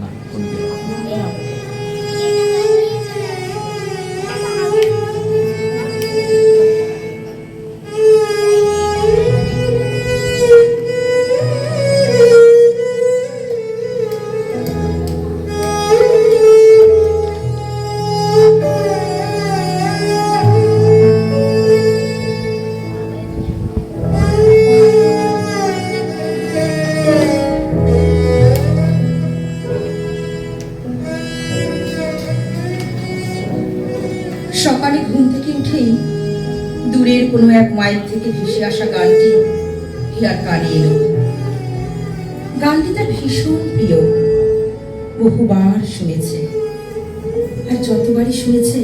না কোন কোনো থেকে ভেসে আসা গানটি হিয়ার কানে এলো। গানটি তার ভীষণ প্রিয়। বহুবার শুনেছে। আর যতবারই শুনেছে,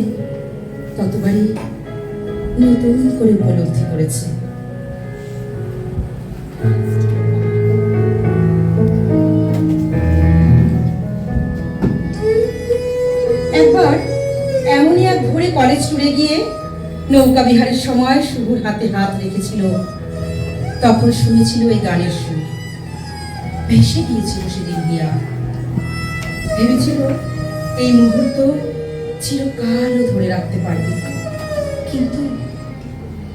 ততবারই নতুন করে উপলব্ধি করেছে। একবার এমনই এক ভোরে কলেজ টুরে গিয়ে নৌকা বিহারের সময় শুভর হাতে হাত রেখেছিল। তখন শুনেছিল এই গানের সুর। ভেসে গিয়েছিল সেদিন হিয়া ভেবেছিল এই মুহূর্ত চিরকালও ধরে রাখতে পারবে। কিন্তু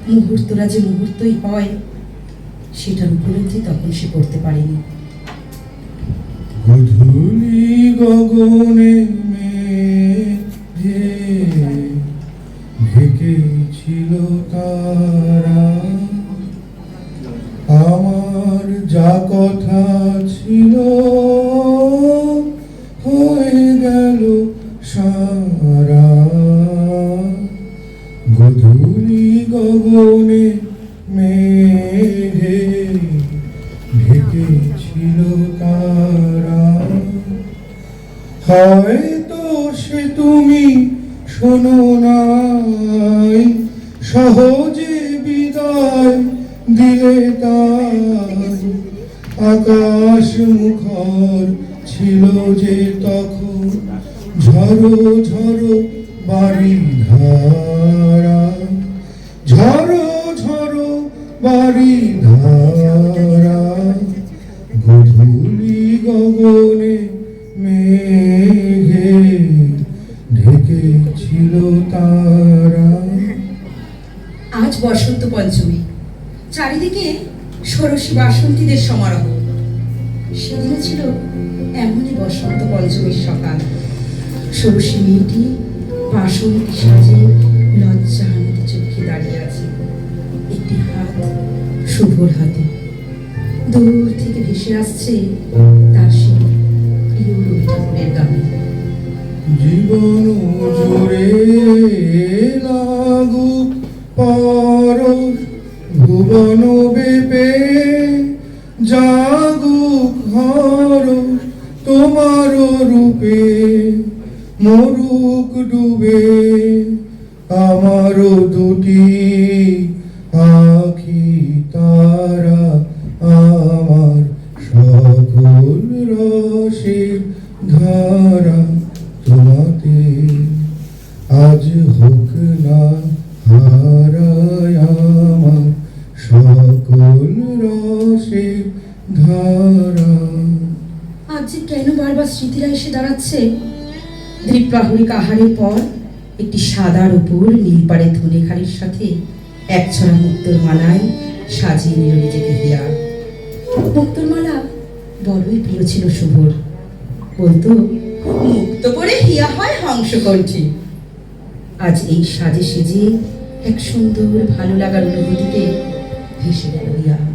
মুহূর্তরা যে মুহূর্তই হয়, সেটার উপলব্ধি তখন সে করতে পারেনি। গগনে মেঘে ঢেকেছিল তারা। আমার যা কথা ছিল হয়ে গেল সারা। গধূলি গগনে মেঘে ঢেকেছিল তারা। হয়তো সে তুমি শোনো নাই সহজে বিদায় দিলে তাই আকাশ মুখর ছিল যে তখন। ঝড়ো ঝড়ো বাড়ি ধারা। ঝড়ো ঝড়ো বাড়ি ধারা। গধূলি গগনে মেঘে ঢেকেছিল তারা। বসন্ত পঞ্চমী। চারিদিকে ষোড়শী বাসন্তীদের সমারোহ। সেদিনও ছিল এমনই বসন্ত পঞ্চমীর সকাল। ষোড়শী মেয়েটি বাসন্তী সাজে লজ্জা লজ্জাহান্বিত চোখে দাঁড়িয়ে আছে। একটি হাত শুভর হাতে। দূর থেকে ভেসে আসছে তার সেই প্রিয় রবি ঠাকুরের গান। জীবন জুড়ে লাগুক পরশ ভুবন বেপে জাগুক হরস তোমার রূপে মরুক ডুবে। আমারও দুটি দ্বীপ্রাহরিক আহারের পর একটি সাদার উপর নীলপাড়ে ধনেখালির সাথে এক ছড়া মুক্তোর মালায় সাজিয়ে নিল নিজেকে হিয়া। মুক্তোর মালা বড়ই প্রিয় ছিল শুভর। বলতো, মুক্ত করে হিয়া হয় হংসকণ্ঠী। আজ এই সাজে সেজে এক সুন্দর ভালো লাগার অনুভূতিতে ভেসে গেল হিয়া।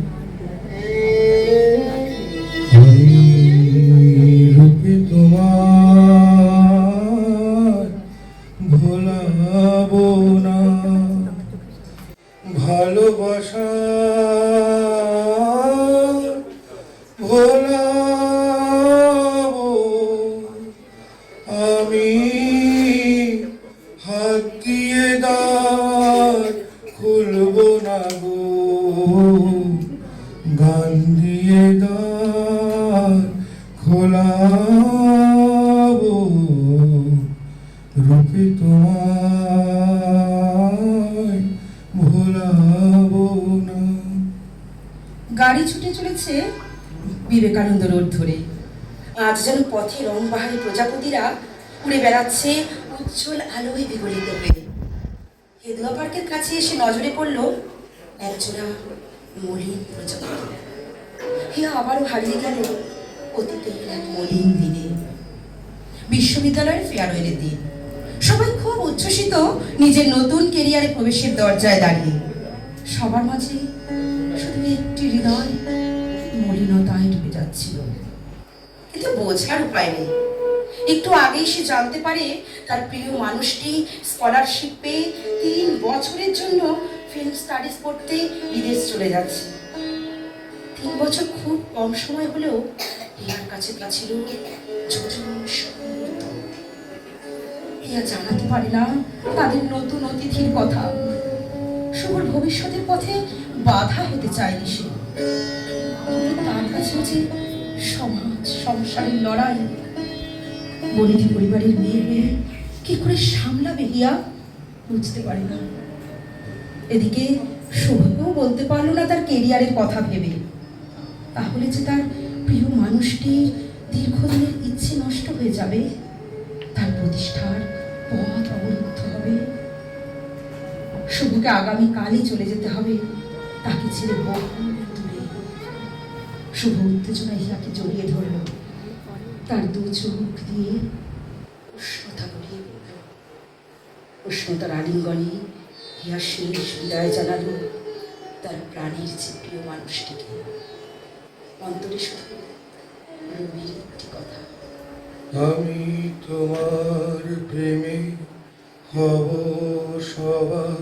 গান দিয়ে দ্বার খোলাবো রূপে তোমায় গাড়ি ছুটে চলেছে বিবেকানন্দ রোড ধরে। আজ যেন পথে রংবাহারি প্রজাপতিরা উড়ে বেড়াচ্ছে উজ্জ্বল আলোয় বিগলিত হয়ে। হেদুয়া পার্কের কাছে এসে নজরে পড়ল একজোড়া মলিন প্রজাপতি হিয়া আবারও হারিয়ে গেল অতীতের এক মলিন দিনে। বিশ্ববিদ্যালয়ের ফেয়ারওয়েলের দিন সবাই খুব উচ্ছ্বসিত নিজের নতুন কেরিয়ারে প্রবেশের দরজায় দাঁড়িয়ে। সবার মাঝে শুধু একটি হৃদয় মলিনতায় ডুবে যাচ্ছিল। কিন্তু বোঝার উপায় নেই। একটু আগেই সে জানতে পারে তার প্রিয় মানুষটি স্কলারশিপ পেয়ে তিন বছরের জন্য ফিল্ম স্টাডিজ পড়তে বিদেশ চলে যাচ্ছে। তিন বছর খুব কম সময় হলেও ইহার কাছে তা জানাতে পারে না তাদের নতুন অতিথির কথা। শুভর ভবিষ্যতের পথে বাধা হতে চায়নি সে। তার কাছে যে সমাজ, সংসারের লড়াই বনিধি পরিবারের মেয়ে হয়ে কি করে সামলাবে হিয়া বুঝতে পারে না এদিকে শুভকেও বলতে পারল না তার কেরিয়ারের কথা ভেবে। তাহলে যে তার প্রিয় মানুষটির দীর্ঘদিনের ইচ্ছে নষ্ট হয়ে যাবে, তার প্রতিষ্ঠার পথ অবরুদ্ধ হবে। শুভকে আগামী কালই চলে যেতে হবে, তাকে ছেড়ে বহু দূরে। শুভ উত্তেজনা হিয়াকে জড়িয়ে ধরল। তার দু চোখ দিয়ে উষ্ণতা গড়িয়ে উষ্ণতার আলিঙ্গনে হিয়া শেষ বিদায় জানালো তার প্রাণীর যে প্রিয় মানুষটিকে। অন্তরে শুধু একটি কথা। আমি তোমার প্রেমে হব সবার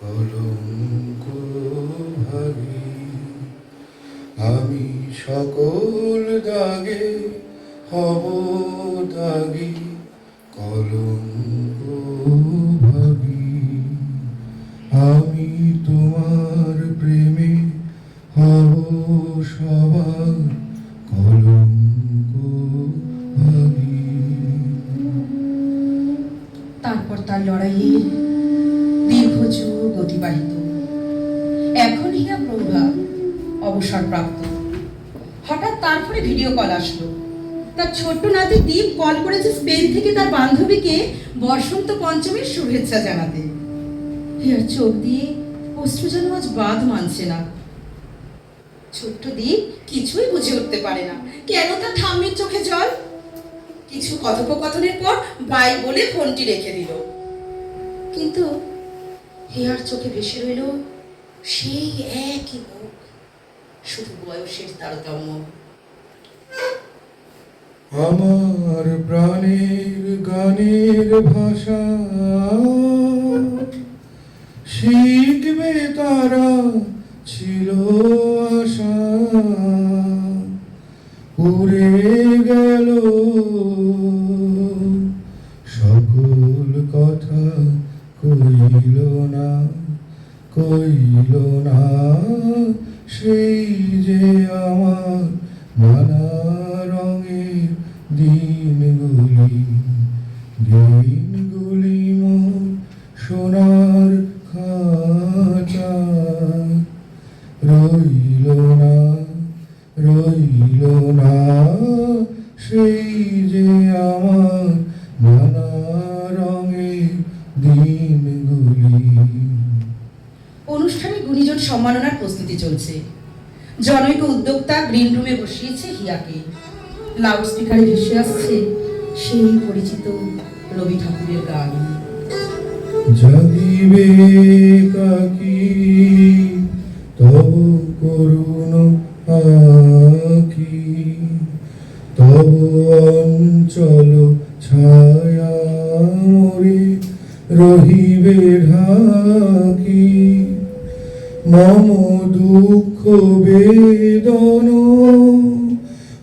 কলঙ্ক ভাগী আমি সকল দাগে হব দাগি কলঙ্ক ভাগী তারপর তার লড়াইয়ের দীর্ঘ অতিবাহিত। এখন হিয়া প্রভা অবসরপ্রাপ্ত। হঠাৎ তারপরে ভিডিও কল আসলো। তার ছোট্ট নাতি দীপ কল করেছে স্পেন থেকে তার বান্ধবীকে বসন্ত পঞ্চমীর শুভেচ্ছা জানাতে। হিয়ার চোখ দিয়ে অশ্রু যেন আজ বাদ মানছে না। ছোট্ট দ্বীপ কিছুই বুঝে উঠতে পারে না। কেন তার ঠাম্মির চোখে জল? কিছু কথোপকথনের পর বাই বলে ফোনটি রেখে দিল। কিন্তু হেয়ার চোখে ভেসে রইল সেই একই মুখ, শুধু বয়সের তারতম্য। আমার প্রাণের গানের ভাষা, শিখবে তারা ছিল উড়ে গেল। সকল কথা কইল না কইল না, সেই যে আমার নানা রঙের দিনগুলি দিনগুলি জনৈক উদ্যোক্তা গ্রিন রুমে বসিয়েছে হিয়াকে। লাউড স্পিকারে ভেসে আসছে সেই পরিচিত রবি ঠাকুরের গান। জাগিবে কাকি তব করুণ আকি তব অঞ্চল ছায়া মরে রহিবে ঢাকি। মম দুঃখ বেদন,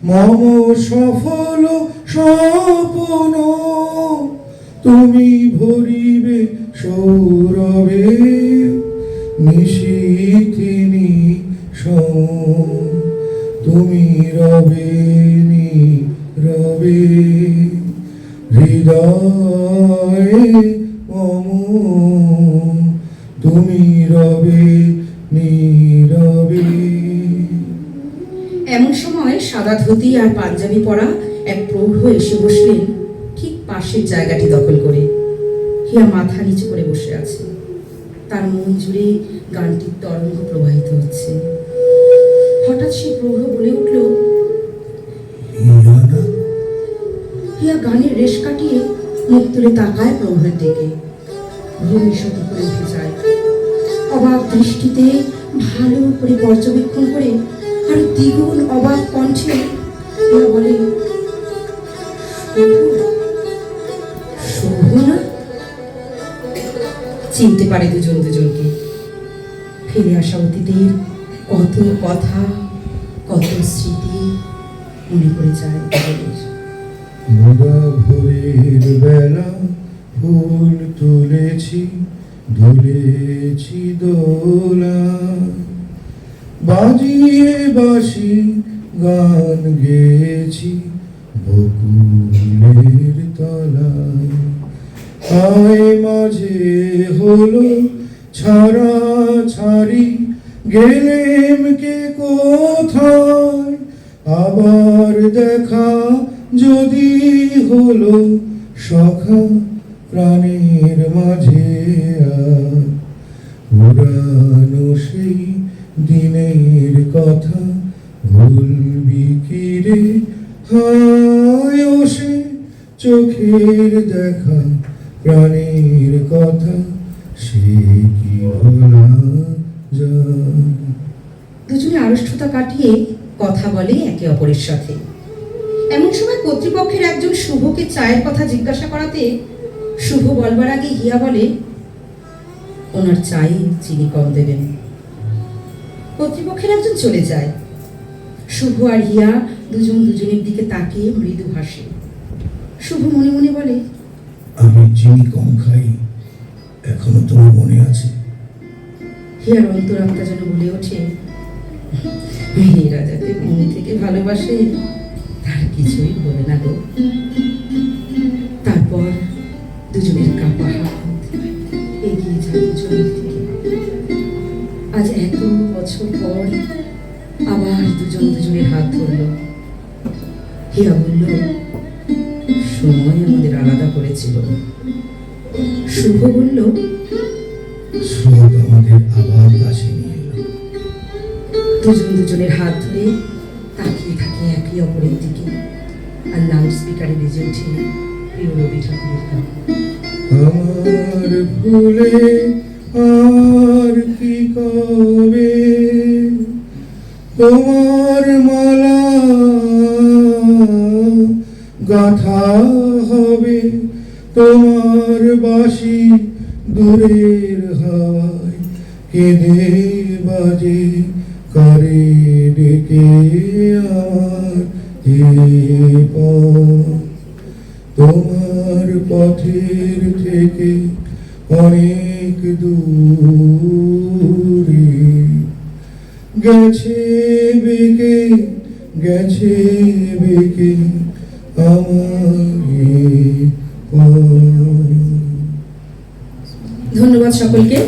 মম সফল স্বপন, তুমি ভরিবে সৌরভে, নিশীথিনী সম, তুমি রবে নি রবে, হৃদয়ে সাদা ধুতি আর পাঞ্জাবি পরা এক প্রৌঢ় এসে বসলেন ঠিক পাশের জায়গাটি দখল করে। হিয়া মাথা নিচু করে বসে আছে। তার মন জুড়ে গানটির তরঙ্গ প্রবাহিত হচ্ছে। হঠাৎ সে প্রৌঢ় বলে উঠল হিয়া গানের রেশ কাটিয়ে মুখ তুলে তাকায় প্রৌঢ়ের দিকে। ভূমিষ্যত করে উঠে যায়। অবাক দৃষ্টিতে ভালো করে পর্যবেক্ষণ করে আর দ্বিগুণ অবাক কণ্ঠে বলে "শুভ? শুভ না। চিনতে পারে দুজন দুজনকে। ফিরে আসা অতীতের কত কথা, কত স্মৃতি মনে পড়ে যায় বেলা ফুল তুলেছি দুলেছি দোলা। বাজিয়ে বাসি গান গেয়েছি বকুলের তলা আয় মাঝে হলো ছাড়া ছাড়ি, গেলেম কে কোথায়? আবার দেখা যদি হলো সখা প্রাণীর মাঝে পুরানো সেই দিনের কথা ভুলবি কি রে? হায় চোখের দেখা প্রাণীর কথা, সে কি দুজনে আড়ষ্টতা কাটিয়ে কথা বলে একে অপরের সাথে। এমন সময় কর্তৃপক্ষের একজন শুভকে চায়ের কথা জিজ্ঞাসা করাতে শুভ বলবার আগে হিয়া বলে, ওনার চায়ে চিনি কম দেবেন। কর্তৃপক্ষের একজন চলে যায়। শুভ আর হিয়া দুজন দুজনের দিকে তাকিয়ে মৃদু হাসে। শুভ মনে মনে বলে আমি চিনি কম খাই এখনও তোমার মনে আছে? হিয়ার অন্তরাত্মা যেন বলে ওঠে মেয়েরা যাতে মন থেকে ভালোবাসে তার কিছুই বলে না গো। তারপর দুজনের কাপা হাত এগিয়ে যায় দুজনের দিকে আজ এত বছর পর আবার দুজন দুজনের হাত ধরল। হিয়া বলল সময় আমাদের আলাদা করেছিল। শুভ বলল স্রোত আমাদের আবার কাছে নিয়ে এলো। দুজন দুজনের হাত ধরে তাকিয়ে থাকে একে অপরের দিকে আর লাউড স্পিকারে বেজে ওঠে প্রিয় রবি ঠাকুরের গান। আমার ভুলে আর কি কবে? তোমার মালা গাথা হবে। তোমার বাসি দূরের হাওয়ায় কেঁদে বাজে, করে ডেকে আমার তোমার পথের থেকে অনেক দূরে গেছে বেকে গেছে বেকে আমার ধন্যবাদ সকলকে।